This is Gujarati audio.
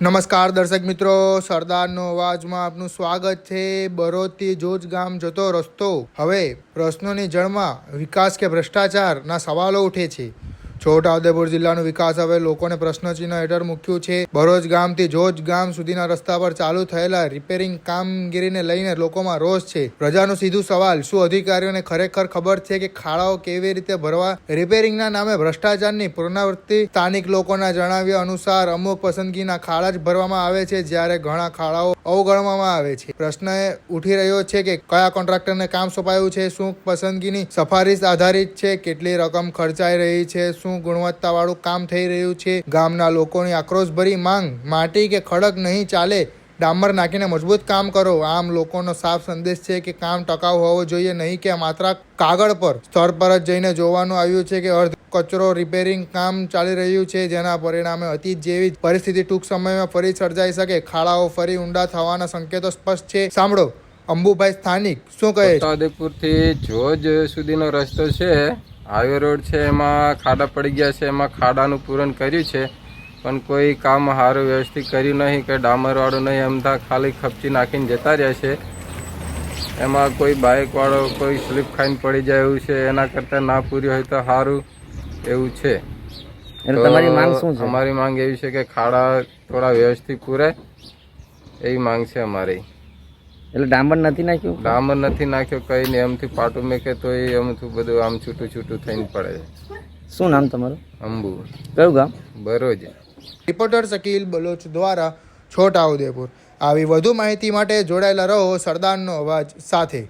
નમસ્કાર દર્શક મિત્રો, સરદારનો અવાજમાં આપનું સ્વાગત છે બરોદથી જોજ ગામ જતો રસ્તો. હવે પ્રશ્નોની જળમાં વિકાસ કે ભ્રષ્ટાચારના સવાલો ઉઠે છે. છોટાઉદેપુર જિલ્લાનો વિકાસ હવે લોકોને પ્રશ્નચિહ્ન હેઠળ મૂક્યું છે. ભરોજ ગામથી જોજ ગામ સુધીના રસ્તા પર ચાલુ થયેલા રિપેરિંગ કામગીરીને લઈને લોકોમાં રોષ છે. પ્રજાનો સીધું સવાલ, શું અધિકારીઓને ખરેખર ખબર છે કે ખાડાઓ કેવી રીતે ભરવા? રિપેરિંગના નામે ભ્રષ્ટાચારની પુનરાવૃત્તિ સ્થાનિક લોકોના જણાવ્યા અનુસાર અમુક પસંદગીના ખાડા જ ભરવામાં આવે છે, જ્યારે ઘણા ખાડાઓ અવગણવામાં આવે છે. પ્રશ્ન ઉઠી રહ્યો છે કે કયા કોન્ટ્રાક્ટરને કામ સોંપાયું છે, શું પસંદગીની સફારીશ આધારિત છે, કેટલી રકમ ખર્ચાઈ રહી છે, શું ગુણવત્તાવાળું કામ થઈ રહ્યું છે. ગામના લોકોની આક્રોશભરી માંગ, માટી કે ખડક નહીં ચાલે, ડામર નાખીને મજબૂત કામ કરો. આમ લોકોનો સાફ સંદેશ છે કે કામ ટકાઉ હોવો જોઈએ, નહીં કે માત્ર કાગળ પર. સ્થળ પર જ જઈને જોવાનું આવ્યું છે કે અર્ધ કચરો રિપેરિંગ કામ ચાલી રહ્યું છે, જેના પરિણામે અતીત જેવી પરિસ્થિતિ ટૂંક સમયમાં ફરી સર્જાઈ શકે. ખાડાઓ ફરી ઊંડા થવાના સંકેતો સ્પષ્ટ છે. સાંભળો, અંબુભાઈ સ્થાનિક શું કહે છોટાઉદેપુરથી જોજ સુધીનો રસ્તો છે. હાઈવે રોડ છે એમાં ખાડા પડી ગયા છે એમાં ખાડાનું પૂરણ કર્યું છે પણ કોઈ કામ સારું વ્યવસ્થિત કર્યું નહીં કે ડામરવાળું નહીં એમ થા ખાલી ખપચી નાખીને જતા રહ્યા છે. એમાં કોઈ બાઇકવાળો કોઈ સ્લીપ ખાઈને પડી જાય એવું છે એના કરતાં ના પૂર્યું હોય તો સારું એવું છે. તમારી માંગ શું છે? અમારી માંગ એવી છે કે ખાડા થોડા વ્યવસ્થિત પૂરે એવી માંગ છે અમારી. એટલે ડામર નથી નાખ્યું? ડામર નથી નાખ્યો કઈ ને એમથી પાટું મેકે તો એ એમથી બધું આમ છૂટું છૂટું થઈને પડે. છે શું નામ તમારું? અંબુ. કયું ગામ? બરોજ. રિપોર્ટર શકીલ બલોચ દ્વારા છોટાઉદેપુર. આવી વધુ માહિતી માટે જોડાયેલા રહો સરદારનો અવાજ સાથે.